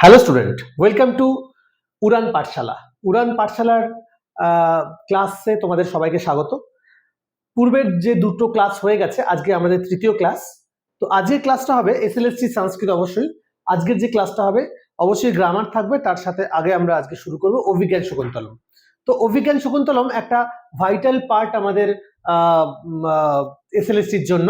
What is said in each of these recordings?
Hello student welcome to Udaan Pathshala Udaan পাঠশালার ক্লাসে তোমাদের সবাইকে স্বাগত। পূর্বের যে দুটো ক্লাস হয়ে গেছে, আজকে আমাদের তৃতীয় ক্লাস তো আজকের ক্লাসটা হবে এসএলএসসি সংস্কৃত অবশ্যই। আজকের যে ক্লাসটা হবে, অবশ্যই গ্রামার থাকবে, তার সাথে আগে আমরা আজকে শুরু করব অভিজ্ঞান শকুন্তলম। তো অভিজ্ঞান শকুন্তলম একটা ভাইটাল পার্ট আমাদের এসএলএসসির জন্য।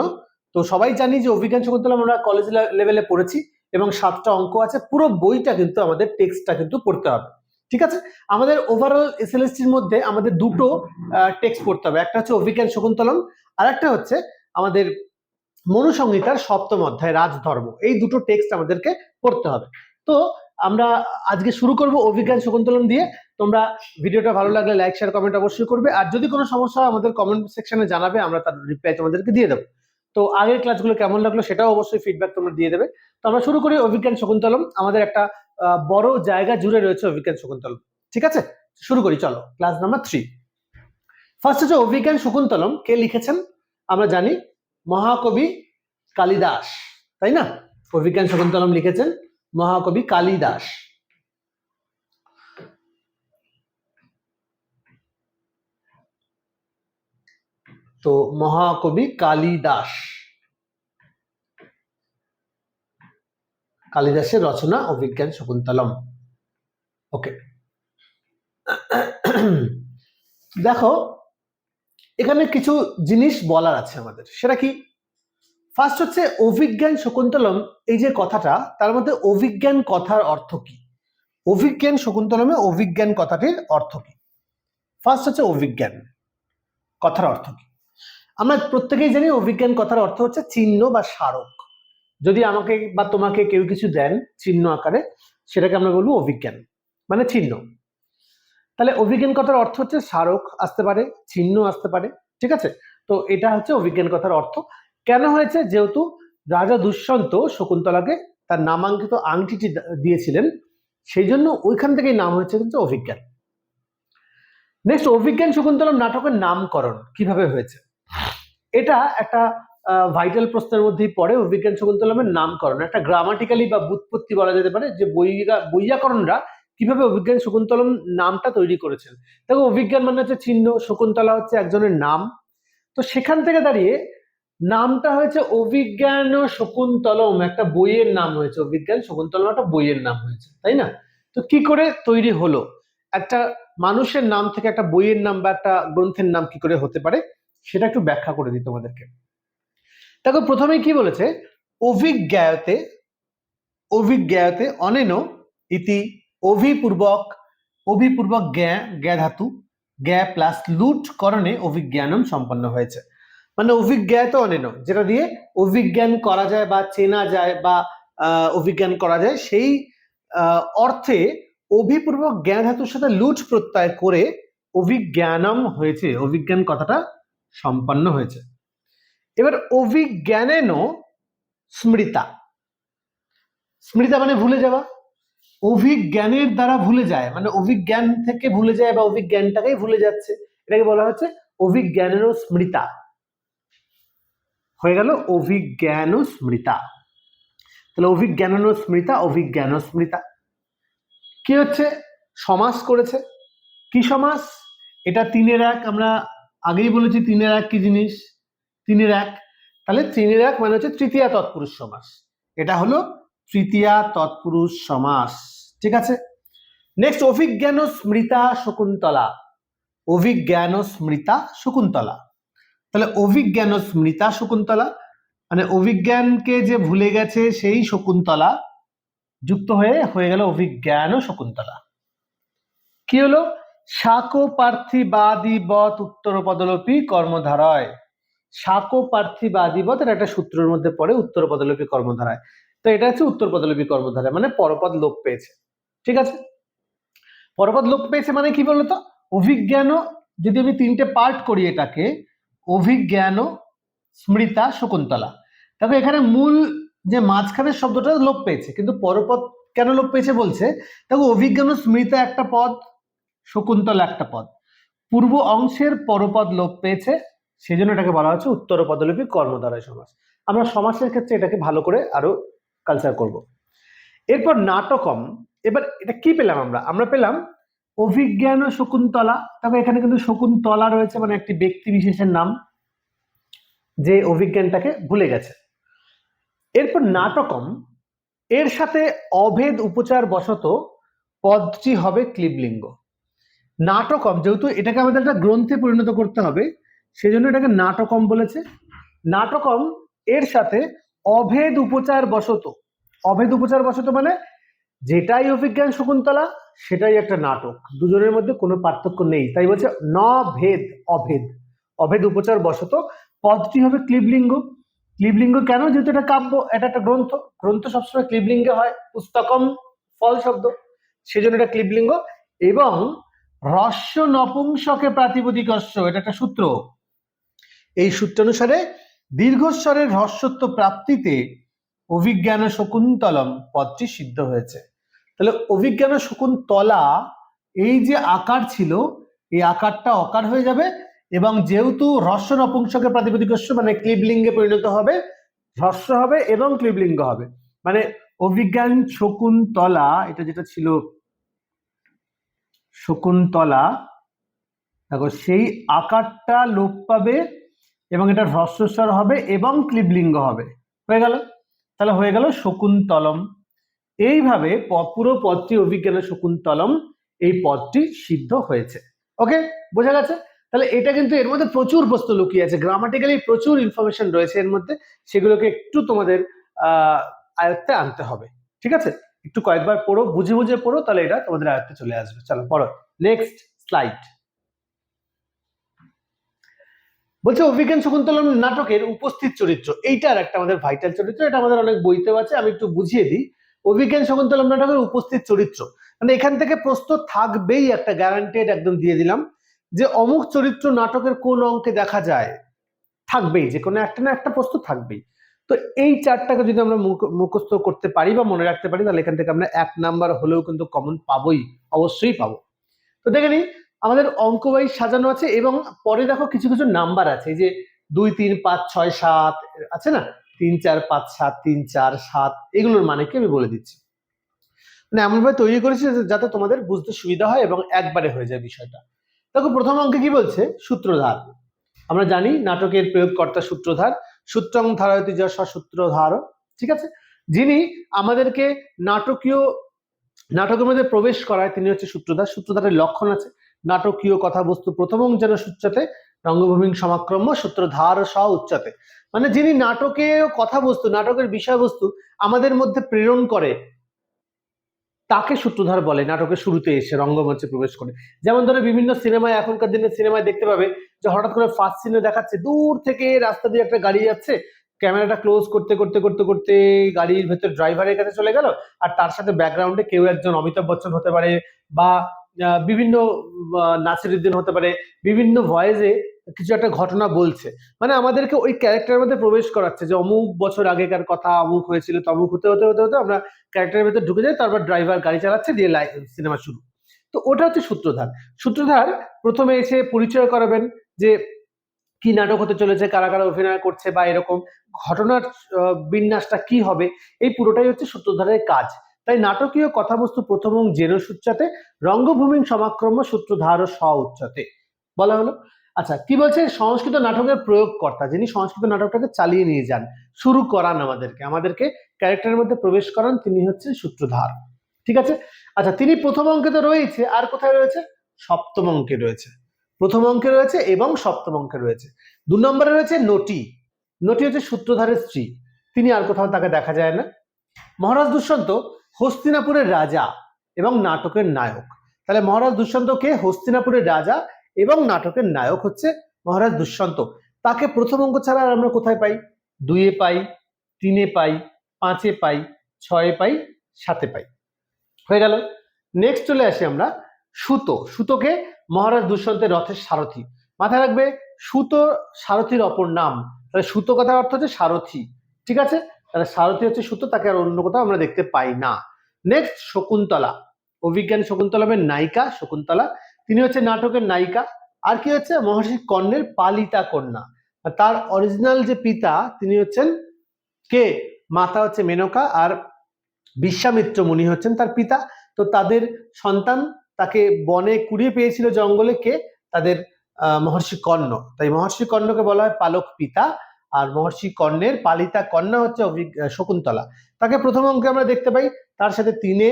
তো সবাই জানি যে অভিজ্ঞান শকুন্তলম আমরা কলেজ লেভেলে পড়েছি। এবং সাতটা অঙ্ক আছে, পুরো বইটা কিন্তু আমাদের টেক্সটটা কিন্তু পড়তে হবে। ঠিক আছে? আমাদের ওভারঅল এসএলএসটির মধ্যে আমাদের দুটো টেক্সট পড়তে হবে। একটা হচ্ছে অভিজ্ঞান শকুন্তলম আর একটা হচ্ছে আমাদের মনুসংহিতার সপ্তম অধ্যায়, রাজধর্ম। এই দুটো টেক্সট আমাদেরকে পড়তে হবে। তো আমরা আজকে শুরু করব অভিজ্ঞান শকুন্তলম দিয়ে। তোমরা ভিডিওটা ভালো লাগলে লাইক শেয়ার কমেন্ট অবশ্যই করবে। আর যদি কোনো সমস্যা আমাদের কমেন্ট সেকশনে জানাবে, আমরা তার রিপ্লাই তোমাদেরকে দিয়ে দেবো। তো আগের ক্লাসগুলো কেমন লাগল সেটাও অবশ্যই ফিডব্যাক তোমরা দিয়ে দেবে। তো আমরা শুরু করি অভিজ্ঞান শকুন্তলম। আমাদের একটা বড় জায়গা জুড়ে রয়েছে অভিজ্ঞান শকুন্তলম। ঠিক আছে? শুরু করি, চলো। ক্লাস নাম্বার থ্রি ফার্স্ট হচ্ছে অভিজ্ঞান শকুন্তলম। কে লিখেছেন? আমরা জানি মহাকবি কালিদাস। তাই না? অভিজ্ঞান শকুন্তলম লিখেছেন মহাকবি কালিদাস। তো মহাকবি কালিদাস। কালিদাসের রচনা অভিজ্ঞান শকুন্তলম। ওকে। দেখো, এখানে কিছু জিনিস বলার আছে আমাদের। সেটা কি? ফার্স্ট হচ্ছে অভিজ্ঞান শকুন্তলম, এই যে কথাটা, তার মধ্যে অভিজ্ঞান কথার অর্থ কি? অভিজ্ঞান শকুন্তলমে অভিজ্ঞান কথাটির অর্থ কি? ফার্স্ট হচ্ছে অভিজ্ঞান কথার অর্থ কি? আমরা প্রত্যেকেই জানি অভিজ্ঞান কথার অর্থ হচ্ছে চিহ্ন বা স্মারক। যদি আমাকে বা তোমাকে কেউ কিছু দেন চিহ্ন আকারে, সেটাকে আমরা বলব অভিজ্ঞান মানে চিহ্ন। তাহলে অভিজ্ঞান কথার অর্থ হচ্ছে স্মারক আসতে পারে, চিহ্ন আসতে পারে, ঠিক আছে? তো এটা হচ্ছে অভিজ্ঞান কথার অর্থ। কেন হয়েছে? যেহেতু রাজা দুষ্যন্ত শকুন্তলাকে তার নামাঙ্কিত আংটিটি দিয়েছিলেন, সেই জন্য ওইখান থেকেই নাম হয়েছে কিন্তু অভিজ্ঞান। নেক্সট অভিজ্ঞান শকুন্তলম নাটকের নামকরণ কীভাবে হয়েছে? এটা একটা ভাইটাল প্রশ্নের মধ্যেই পড়ে অভিজ্ঞান শকুন্তলমের নামকরণ। একটা গ্রামাটিক্যালি বা বুৎপত্তি বলা যেতে পারে যে বৈয়াকরণরা কীভাবে অভিজ্ঞান শকুন্তলম নামটা তৈরি করেছেন। দেখো, অভিজ্ঞান মানে হচ্ছে চিহ্ন, শকুন্তলা হচ্ছে একজনের নাম। তো সেখান থেকে দাঁড়িয়ে নামটা হয়েছে অভিজ্ঞান শকুন্তলম, একটা বইয়ের নাম হয়েছে। অভিজ্ঞান শকুন্তলম একটা বইয়ের নাম হয়েছে, তাই না? তো কি করে তৈরি হলো? একটা মানুষের নাম থেকে একটা বইয়ের নাম বা একটা গ্রন্থের নাম কি করে হতে পারে? সেটা একটু ব্যাখ্যা করে দিই তোমাদেরকে। দেখো প্রথমে কি বলেছে? অভিজ্ঞায়তে অভিজ্ঞায়তে অনেন ইতি অভিপূর্বক অভিপূর্বক জ্ঞা জ্ঞা ধাতু, জ্ঞা প্লাস লুট করণে অভিজ্ঞানম সম্পন্ন হয়েছে। মানে অভিজ্ঞায়ত অনেন, যেটা দিয়ে অভিজ্ঞান করা যায় বা চেনা যায় বা অভিজ্ঞান করা যায়, সেই অর্থে অভিপূর্বক জ্ঞান ধাতুর সাথে লুট প্রত্যয় করে অভিজ্ঞানম হয়েছে। অভিজ্ঞান কথাটা সম্পন্ন হয়েছে। এবার অভিজ্ঞানেন স্মৃতা। স্মৃতা মানে ভুলে যাওয়া। অভিজ্ঞানের দ্বারা ভুলে যায় মানে অভিজ্ঞান থেকে ভুলে যায় বা অভিজ্ঞানটাকেই ভুলে যাচ্ছে। এটাকে বলা হচ্ছে অভিজ্ঞানের স্মৃতা। হয়ে গেল অভিজ্ঞান স্মৃতা। তাহলে অভিজ্ঞান স্মৃতা অভিজ্ঞান স্মৃতা। কি হচ্ছে? সমাস করেছে। কি সমাস? এটা তিনের এক আমরা আগেই বলেছি তিনের এক কি জিনিস? তিনের এক। তাহলে তিনের এক মানে হচ্ছে তৃতীয়া তৎপুরুষ সমাস। এটা হলো তৃতীয়া তৎপুরুষ সমাস। ঠিক আছে? নেক্সট অভিজ্ঞান স্মৃতা শকুন্তলা। অভিজ্ঞান স্মৃতা শকুন্তলা। তাহলে অভিজ্ঞান স্মৃতা শকুন্তলা মানে অভিজ্ঞানকে যে ভুলে গেছে সেই শকুন্তলা যুক্ত হয়ে হয়ে গেল অভিজ্ঞান শকুন্তলা। কি হলো? শাকো পার্থিবাদিবত উত্তর পদলোপী কর্মধারয়। শাকো পার্থিবাদিবত এটা একটা সূত্রের মধ্যে পড়ে উত্তর পদলোপী কর্মধারায়। তো এটা হচ্ছে উত্তর পদলোপী কর্মধারায় মানে পরপদ লোপ পেয়েছে। ঠিক আছে? পরপদ লোপ পেয়েছে মানে কি বলতো? অভিজ্ঞান যদি আমি তিনটে পার্ট করি এটাকে, অভিজ্ঞান, স্মৃতা, শকুন্তলা। দেখো এখানে মূল যে মাঝখানের শব্দটা লোপ পেয়েছে, কিন্তু পরপদ কেন লোপ পেয়েছে বলছে? দেখো অভিজ্ঞান স্মৃতা একটা পদ শকুন্তলা একটা পদ। পূর্ব অংশের পরপদ লোপ পেয়েছে সেই জন্য এটাকে বলা হচ্ছে উত্তর পদলিপি কর্মধারয় সমাস। আমরা সমাসের ক্ষেত্রে এটাকে ভালো করে আরও কালচার করব। এরপর নাটকম, এবার এটা কি পেলাম আমরা? আমরা পেলাম অভিজ্ঞান শকুন্তলা, তবে এখানে কিন্তু শকুন্তলা রয়েছে মানে একটি ব্যক্তি বিশেষের নাম, যে অভিজ্ঞানটাকে ভুলে গেছে। এরপর নাটকম, এর সাথে অভেদ উপচার বশত পদটি হবে ক্লিবলিঙ্গ নাটকম, যেহেতু এটাকে আমাদের একটা গ্রন্থে পরিণত করতে হবে, সেজন্য এটাকে নাটকম বলেছে। নাটকম, এর সাথে অভেদ উপচার বশত, অভেদ উপচার বশত মানে যেটাই অভিজ্ঞান শকুন্তলা, সেটাই একটা নাটক। দুজনের মধ্যে কোনো পার্থক্য নেই। তাই বলছে ন ভেদ, অভেদ। অভেদ উপচার বশত, পদটি হবে ক্লিবলিঙ্গ। ক্লিবলিঙ্গ কেন? যেহেতু এটা কাব্য, এটা একটা গ্রন্থ। গ্রন্থ সবসময় ক্লিবলিঙ্গে হয়, পুস্তকম ফল শব্দ সেজন্য এটা ক্লিবলিঙ্গ। এবং হ্রস্ব নপুংসকে প্রাতিপদিকস্য, এটা একটা সূত্র। এই সূত্রানুসারে দীর্ঘস্বরের হ্রস্বত্ব প্রাপ্তিতে অভিজ্ঞান শকুন্তলম পদটি সিদ্ধ হয়েছে। তাহলে অভিজ্ঞান শকুন্তলা এই যে আকার ছিল, এই আকারটা অকার হয়ে যাবে এবং যেহেতু হ্রস্ব নপুংসকে প্রাতিপদিকস্য মানে ক্লিবলিঙ্গে পরিণত হবে, হ্রস্ব হবে এবং ক্লিবলিঙ্গ হবে। মানে অভিজ্ঞান শকুন্তলা, এটা যেটা ছিল শকুন্তলা, দেখো সেই আকারটা লোপ পাবে এবং এটা হ্রস্বস্বর হবে এবং ক্লিবলিঙ্গ হবে। হয়ে গেল? তাহলে হয়ে গেল শকুন্তলম। এইভাবে পুরো পদটি অভিজ্ঞানের শকুন্তলম, এই পদটি সিদ্ধ হয়েছে। ওকে? বোঝা গেছে? তাহলে এটা কিন্তু এর মধ্যে প্রচুর প্রশ্ন লুকিয়ে আছে। গ্রামাটিক্যালি প্রচুর ইনফরমেশন রয়েছে এর মধ্যে। সেগুলোকে একটু তোমাদের আয়ত্তে আনতে হবে। ঠিক আছে? একটু কয়েকবার পড়ো, বুঝে বুঝে পড়ো, তাহলে এটা তোমাদের আয়ত্তে চলে আসবে। চলো, পড়ো। নেক্সট স্লাইড বলছে অভিজ্ঞান শকুন্তলম নাটকের উপস্থিত চরিত্র। এইটার একটা আমাদের ভাইটাল চরিত্র, এটা আমাদের অনেক বইতেও আছে, আমি একটু বুঝিয়ে দিই। অভিজ্ঞান শকুন্তলম নাটকের উপস্থিত চরিত্র। মানে এখান থেকে প্রশ্ন থাকবেই, একটা গ্যারান্টেড একদম দিয়ে দিলাম, যে অমুক চরিত্র নাটকের কোন অঙ্কে দেখা যায়। থাকবেই, যে কোনো একটা না একটা প্রশ্ন থাকবেই। তো এই চারটাকে যদি আমরা মুখ- মুখস্থ করতে পারি বা মনে রাখতে পারি, তাহলে এখান থেকে আমরা এক নাম্বার হলেও কিন্তু কমন পাবোই, অবশ্যই পাবো। তো দেখে নিই আমাদের অঙ্ক ওয়াইজ সাজানো আছে এবং পরে দেখো কিছু কিছু নাম্বার আছে যে দুই, তিন, পাঁচ, ছয়, সাত, আছে না? তিন, চার, পাঁচ, সাত, তিন, চার, সাত, এগুলোর মানে কি আমি বলে দিচ্ছি। মানে এমনভাবে তৈরি করেছি যাতে তোমাদের বুঝতে সুবিধা হয় এবং একবারে হয়ে যায় বিষয়টা। দেখো, প্রথম অঙ্কে কি বলছে? সূত্রধার। আমরা জানি নাটকের প্রয়োগকর্তা সূত্রধার। সূত্রং ধারয়তি যশ সূত্রধার ঠিক আছে? যিনি আমাদেরকে নাটকীয়, নাটকের মধ্যে প্রবেশ করায়, তিনি হচ্ছে সূত্রধার। সূত্রধারের লক্ষণ আছে। নাটকীয় কথাবস্তু প্রথম যেন সূত্রতে রঙ্গভূমি সমাক্রম্য সূত্রধার স উচ্চতে। মানে যিনি নাটকের কথাবস্তু, নাটকের বিষয়বস্তু আমাদের মধ্যে প্রেরণ করে তাকে সূত্রধার বলে, নাটকের শুরুতে এসে রঙ্গমঞ্চে প্রবেশ করে। যেমন ধরো বিভিন্ন সিনেমায়, এখনকার দিনে সিনেমায় দেখতে পাবে যে হঠাৎ করে ফার্স্ট সিনে দেখাচ্ছে, দূর থেকে রাস্তা দিয়ে একটা গাড়ি যাচ্ছে, ক্যামেরাটা ক্লোজ করতে করতে করতে করতে গাড়ির ভেতর ড্রাইভারের কাছে চলে গেল, আর তার সাথে ব্যাকগ্রাউন্ডে কেউ একজন অমিতাভ বচ্চন হতে পারে বা বিভিন্ন নাসিরুদ্দিন হতে পারে, বিভিন্ন ভয়েসে কিছু একটা ঘটনা বলছে। মানে আমাদেরকে ওই ক্যারেক্টারের মধ্যে প্রবেশ করাচ্ছে যে, অমুক বছর আগেকার কথা, অমুক হয়েছিল তমুক হতে হতে হতে হতে আমরা ক্যারেক্টারের ভেতর ঢুকে যাই, তারপর ড্রাইভার গাড়ি চালাচ্ছে, দিয়ে সিনেমা শুরু। তো ওটা হচ্ছে সূত্রধার। সূত্রধার প্রথমে এসে পরিচয় করাবেন যে, কি নাটক হতে চলেছে, কারা কারা অভিনয় করছে বা এরকম ঘটনার বিন্যাসটা কি হবে, এই পুরোটাই হচ্ছে সূত্রধারের কাজ। তাই নাটকীয় কথাবস্তু প্রথম জেন সূচ্চাতে রঙ্গভূমি সমাক্রম সূত্রধার ও স্ব উচ্চতে। বলা হলো। আচ্ছা কি বলছে সংস্কৃত নাটকের প্রয়োগকর্তা, যিনি সংস্কৃত নাটকটাকে চালিয়ে নিয়ে যান, শুরু করান আমাদেরকে। আমাদেরকে ক্যারেক্টারের মধ্যে প্রবেশ করান, তিনি হচ্ছেন সূত্রধার। ঠিক আছে? আচ্ছা তিনি প্রথম অঙ্কে তো রয়েছে, আর কোথায় রয়েছে? সপ্তম অঙ্কে রয়েছে। প্রথম অঙ্কে রয়েছে এবং সপ্তম অঙ্কে রয়েছে। দু নম্বরে রয়েছে নটি। নটি হচ্ছে সূত্রধারের স্ত্রী। তিনি আর কোথাও তাকে দেখা যায় না। মহারাজ দুষ্যন্ত হস্তিনাপুরের রাজা এবং নাটকের নায়ক। তাহলে মহারাজ দুষ্যন্ত কে? হস্তিনাপুরের রাজা এবং নাটকের নায়ক হচ্ছে মহারাজ দুষ্যন্ত। তাকে প্রথম অঙ্ক ছাড়া আর আমরা কোথায় পাই? দুইয়ে পাই, তিনে পাই, পাঁচে পাই, ছয়ে পাই, সাতে পাই। হয়ে গেল। নেক্সট চলে আসি আমরা সুতো। সুতোকে মহারাজ দুষ্যন্তের রথের সারথি। মাথায় রাখবে, সুতো সারথির অপর নাম। তাহলে সুতো কথার অর্থ হচ্ছে সারথি। ঠিক আছে? তাহলে সারথি হচ্ছে সুতো, তাকে আর অন্য কোথাও আমরা দেখতে পাই না। নেক্সট শকুন্তলা। অভিজ্ঞান শকুন্তলামের নায়িকা শকুন্তলা তিনি হচ্ছে নাটকের নায়িকা, আর কি হচ্ছে মহর্ষি কর্ণের পালিতা কন্যা। তার অরিজিনাল যে পিতা, তিনি হচ্ছেন কে? মাতা হচ্ছে মেনকা, আর বিশ্বামিত্র মুনি হচ্ছেন তার পিতা। তো তাদের সন্তান তাকে বনে কুড়িয়ে পেয়েছিল জঙ্গলে কে? তাদের মহর্ষি কর্ণ। তাই মহর্ষি কর্ণকে বলা হয় পালক পিতা, আর মহর্ষি কর্ণের পালিতা কন্যা হচ্ছে শকুন্তলা। তাকে প্রথম অঙ্কে আমরা দেখতে পাই, তার সাথে তিনে,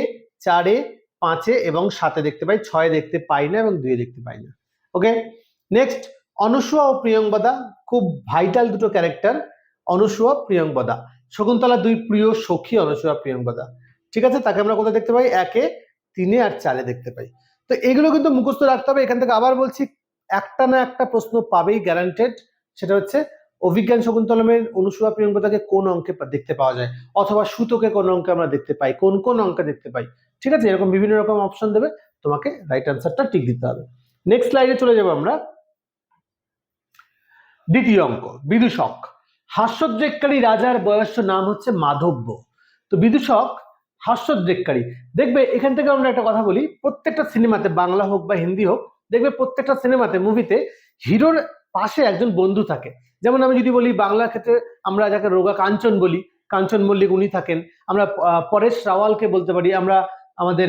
চারে পাঁচে এবং সাতে দেখতে পাই, ছয়ে দেখতে পাই না এবং দুয়ে দেখতে পাই না। ওকে নেক্সট অনুসুয়া ও প্রিয়ঙ্বদা খুব ভাইটাল দুটো ক্যারেক্টার অনুসুয়া প্রিয়ঙ্বদা শকুন্তলা দুই প্রিয় সখী, অনুসুয়া প্রিয়ঙ্বদা ঠিক আছে? তাকে আমরা কোথায় দেখতে পাই? একে, তিনে আর চারে দেখতে পাই। তো এগুলো কিন্তু মুখস্থ রাখতে হবে। এখান থেকে আবার বলছি, একটা না একটা প্রশ্ন পাবেই গ্যারান্টেড সেটা হচ্ছে, অভিজ্ঞান শকুন্তলমের অনুসুয়া প্রিয়ঙ্বদাকে কোন অঙ্কে দেখতে পাওয়া যায়? অথবা সুতোকে কোন অঙ্কে আমরা দেখতে পাই? কোন কোন অঙ্কে দেখতে পাই? ঠিক আছে? এরকম বিভিন্ন রকম অপশন দেবে। তোমাকে রাইট অ্যান্সারটা ঠিক দিতে হবে। নেক্সট স্লাইডে চলে যাব আমরা। দ্বিতীয় অঙ্ক, বিদূষক। হাস্যোদ্রেককারী রাজার বয়স্য নাম হচ্ছে মাধব্য। তো বিদূষক, হাস্যোদ্রেককারী। দেখবে, এখান থেকে আমরা একটা কথা বলি। প্রত্যেকটা সিনেমাতে, বাংলা হোক বা হিন্দি হোক, দেখবে প্রত্যেকটা সিনেমাতে, মুভিতে হিরোর পাশে একজন বন্ধু থাকে। যেমন আমি যদি বলি বাংলার ক্ষেত্রে আমরা যাকে রোগা কাঞ্চন বলি, কাঞ্চন মল্লিক উনি থাকেন। আমরা পরেশ রাওয়ালকে বলতে পারি। আমরা আমাদের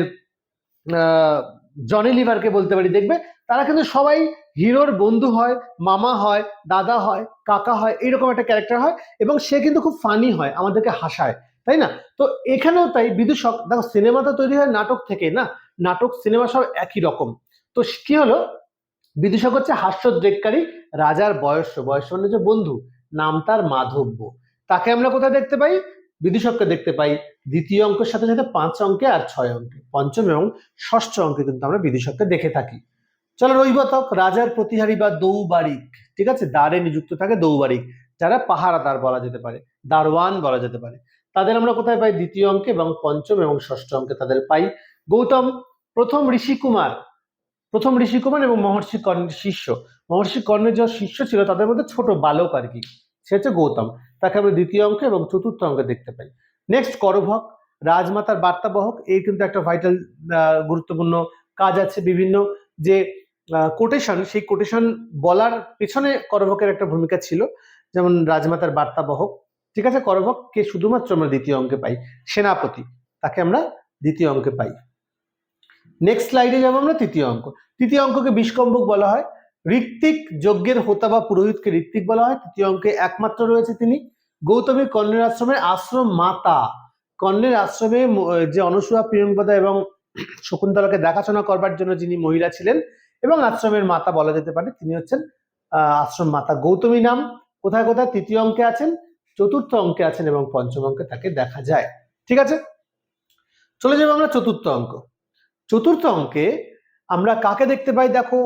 জনি লিভারকে বলতে পারি। দেখবে, তারা কিন্তু সবাই হিরোর বন্ধু হয়, মামা হয়, দাদা হয়, কাকা হয় এইরকম একটা ক্যারেক্টার হয় এবং সে কিন্তু খুব ফানি হয়, আমাদেরকে হাসায়, তাই না? তো এখানেও তাই বিদূষক দেখো সিনেমা তো তৈরি হয় নাটক থেকে না? নাটক সিনেমা সব একই রকম। তো কি হলো? বিদূষক হচ্ছে হাস্যোদ্রেককারী, রাজার বয়স্য বয়স্য মানে যে বন্ধু, নাম তার মাধব্য। তাকে আমরা কোথায় দেখতে পাই? বিদূষককে দেখতে পাই, দ্বিতীয় অঙ্কের সাথে সাথে পাঁচ অঙ্কে আর ছয় অঙ্কে। পঞ্চম এবং ষষ্ঠ অঙ্কে কিন্তু আমরা বিদূষককে দেখে থাকি। চলো রৈবতক রাজার প্রতিহারী বা দৌবারিক। ঠিক আছে? দ্বারে নিযুক্ত থাকে দৌবারিক, যারা পাহারাদার বলা যেতে পারে দারওয়ান বলা যেতে পারে। তাদের আমরা কোথায় পাই? দ্বিতীয় অঙ্কে এবং পঞ্চম এবং ষষ্ঠ অঙ্কে তাদের পাই। গৌতম, প্রথম ঋষি কুমার, প্রথম ঋষি কুমার এবং মহর্ষি কর্ণের শিষ্য। মহর্ষি কর্ণের যে শিষ্য ছিল, তাদের মধ্যে ছোট বালক আর কি, সে হচ্ছে গৌতম। তাকে আমরা দ্বিতীয় অঙ্কে এবং চতুর্থ অঙ্কে দেখতে পাই। নেক্সট করভক, রাজমাতার বার্তাবহক, এই কিন্তু একটা ভাইটাল গুরুত্বপূর্ণ কাজ আছে বিভিন্ন যে কোটেশন সেই কোটেশন বলার পেছনে করভকের একটা ভূমিকা ছিল, যেমন রাজমাতার বার্তাবহক। ঠিক আছে, করভককে শুধুমাত্র আমরা দ্বিতীয় অঙ্কে পাই, সেনাপতি, তাকে আমরা দ্বিতীয় অঙ্কে পাই। নেক্সট স্লাইডে যাব আমরা তৃতীয় অঙ্ক। তৃতীয় অঙ্ককে বিষ্কম্ভক বলা হয়। ঋত্বিক যজ্ঞের হোতা বা পুরোহিতকে ঋত্বিক বলা হয়। তৃতীয় অঙ্কে একমাত্র রয়েছে তিনি। গৌতমী কর্ণের আশ্রমের আশ্রম মাতা। কর্ণের আশ্রমে যে অনুসূয়া, প্রিয়ঙ্কদা এবং শকুন্তলাকে দেখাশোনা করবার জন্য যিনি মহিলা ছিলেন এবং আশ্রমের মাতা বলা যেতে পারে, তিনি হচ্ছেন আশ্রম মাতা। গৌতমী নাম কোথায় কোথায় তৃতীয় অঙ্কে আছেন? চতুর্থ অঙ্কে আছেন এবং পঞ্চম অঙ্কে তাকে দেখা যায়। ঠিক আছে? চলে যাব আমরা চতুর্থ অঙ্ক। চতুর্থ অঙ্কে আমরা কাকে দেখতে পাই? দেখো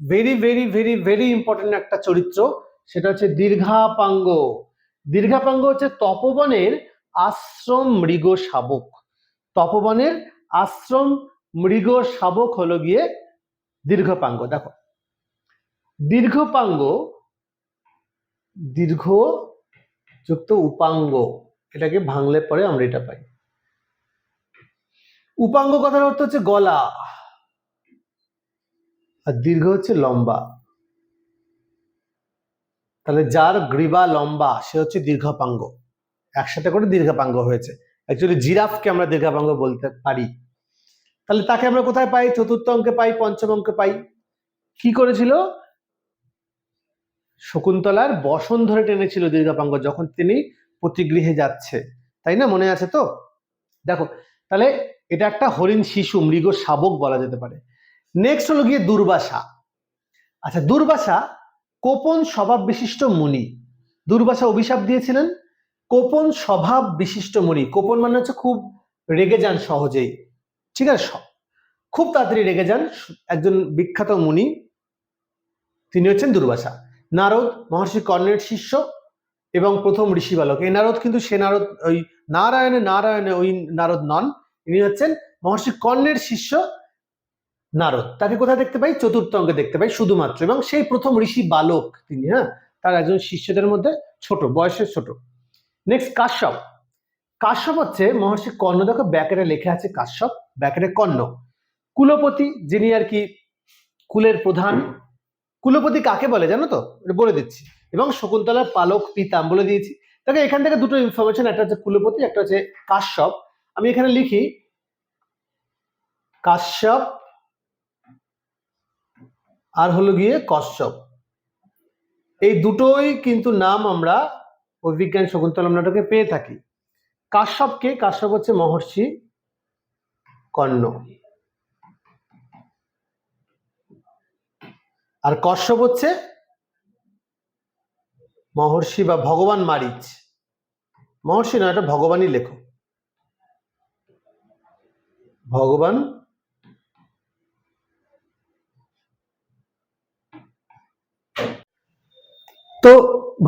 very very very very important একটা চরিত্র, সেটা হচ্ছে দীর্ঘাপাঙ্গ। দীর্ঘাপাঙ্গ হচ্ছে তপবনের আশ্রম মৃগ শাবক। তপবনের আশ্রম মৃগ শাবক হলো গিয়ে দীর্ঘপাঙ্গ। দেখো, দীর্ঘপাঙ্গ দীর্ঘ যুক্ত উপাঙ্গ, এটাকে ভাঙলে পরে আমরা এটা পাই। উপাঙ্গ কথার অর্থ হচ্ছে গলা। আর দীর্ঘ হচ্ছে লম্বা। তাহলে যার গ্রীবা লম্বা, সে হচ্ছে দীর্ঘপাঙ্গ। একসাথে করে দীর্ঘাপাঙ্গ হয়েছে। অ্যাকচুয়ালি জিরাফকে আমরা দীর্ঘাপাঙ্গ বলতে পারি। তাহলে তাকে আমরা কোথায় পাই? চতুর্থ অঙ্কে পাই, পঞ্চম অঙ্কে পাই। কি করেছিল? শকুন্তলার বসন ধরে টেনেছিল দীর্ঘাপাঙ্গ যখন তিনি প্রতিগৃহে যাচ্ছে। তাই না? মনে আছে তো? দেখো, তাহলে এটা একটা হরিণ শিশু মৃগ শাবক বলা যেতে পারে। নেক্সট হলো গিয়ে দুর্বাসা। আচ্ছা দুর্বাসা কোপন স্বভাব বিশিষ্ট মুনি। দুর্বাসা অভিশাপ দিয়েছিলেন। কোপন স্বভাব বিশিষ্ট মুনি। কোপন মানে হচ্ছে খুব রেগে যান সহজেই। ঠিক আছে? খুব তাড়াতাড়ি রেগে যান একজন বিখ্যাত মুনি। তিনি হচ্ছেন দুর্বাসা। নারদ, মহর্ষি কর্ণের শিষ্য এবং প্রথম ঋষি বালক এই নারদ কিন্তু সে নারদ, ওই নারায়ণে নারায়ণে ওই নারদ নন। ইনি হচ্ছেন মহর্ষি কর্ণের শিষ্য নারদ। তাকে কোথায় দেখতে পাই? চতুর্থ অঙ্কে দেখতে পাই, শুধুমাত্র। এবং সেই প্রথম ঋষি বালক তিনি হ্যাঁ? তার একজন শিষ্যদের মধ্যে ছোট, বয়সের ছোট। নেক্সট কাশ্যপ। কাশ্যপ হচ্ছে, মহর্ষি কর্ণ দেখো ব্যাকেটে লেখা আছে কাশ্যপ, ব্যাকেটে কর্ণ। কুলপতি, যিনি আর কি কুলের প্রধান, কুলপতি কাকে বলে জানো তো? বলে দিচ্ছি। এবং শকুন্তলার পালক পিতাম বলে দিয়েছি। তাকে এখান থেকে দুটো ইনফরমেশন একটা হচ্ছে কুলপতি, একটা হচ্ছে কাশ্যপ। আমি এখানে লিখি, কাশ্যপ আর হলো গিয়ে কশ্যপ। এই দুটোই কিন্তু নাম আমরা অভিজ্ঞান শকুন্তলম নাটকে পেয়ে থাকি। কাশ্যপকে কাশ্যপ হচ্ছে মহর্ষি কর্ণ। আর কশ্যপ হচ্ছে মহর্ষি বা ভগবান মারিচ। মহর্ষি নয় এটা ভগবানই লেখক। ভগবান তো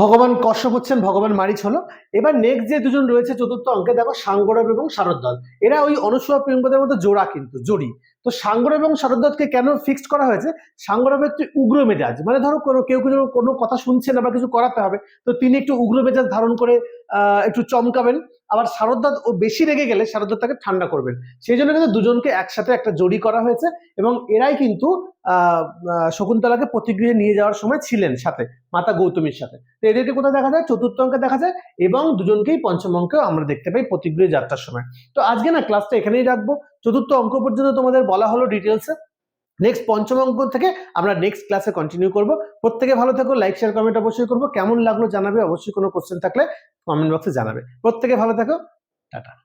ভগবান কশ্যপ হচ্ছেন, ভগবান মারিচ হলো। এবার নেক্সট যে দুজন রয়েছে, চতুর্থ অঙ্কে দেখো সাঙ্গরব এবং শারদ্দল এরা ওই অনুসূয়া প্রেমপদের মধ্যে জোড়া কিন্তু, জোড়ি। তো সাঙ্গরব এবং শারদ্দলকে কেন ফিক্সড করা হয়েছে? সাঙ্গরব একটু উগ্র মেজাজ। মানে ধরো কোনো, কেউ কেউ কোনো কথা শুনছে না বা কিছু করাতে হবে, তো তিনি একটু উগ্র মেজাজ ধারণ করে একটু চমকাবেন। আবার শারদ্দাত ও বেশি রেগে গেলে শারদ্দাত তাকে ঠান্ডা করবেন। সেই জন্য কিন্তু দুজনকে একসাথে একটা জড়ি করা হয়েছে এবং এরাই কিন্তু শকুন্তলাকে প্রতিগৃহে নিয়ে যাওয়ার সময় ছিলেন সাথে, মাতা গৌতমীর সাথে। তো এদেরকে কোথায় দেখা যায়? চতুর্থ অঙ্কে দেখা যায় এবং দুজনকেই পঞ্চম অঙ্কেও আমরা দেখতে পাই প্রতিগৃহে যাত্রার সময়। তো আজকে না ক্লাসটা এখানেই রাখব। চতুর্থ অঙ্ক পর্যন্ত তোমাদের বলা হলো ডিটেলসে নেক্সট পঞ্চম অঙ্ক থেকে আমরা নেক্সট ক্লাসে কন্টিনিউ করব। প্রত্যেকে ভালো থাকো লাইক শেয়ার কমেন্ট অবশ্যই করব। কেমন লাগল জানাবে? অবশ্যই কোনো কোশ্চেন থাকলে কমেন্ট বক্সে জানাবে। প্রত্যেকে ভালো থাকো। টাটা।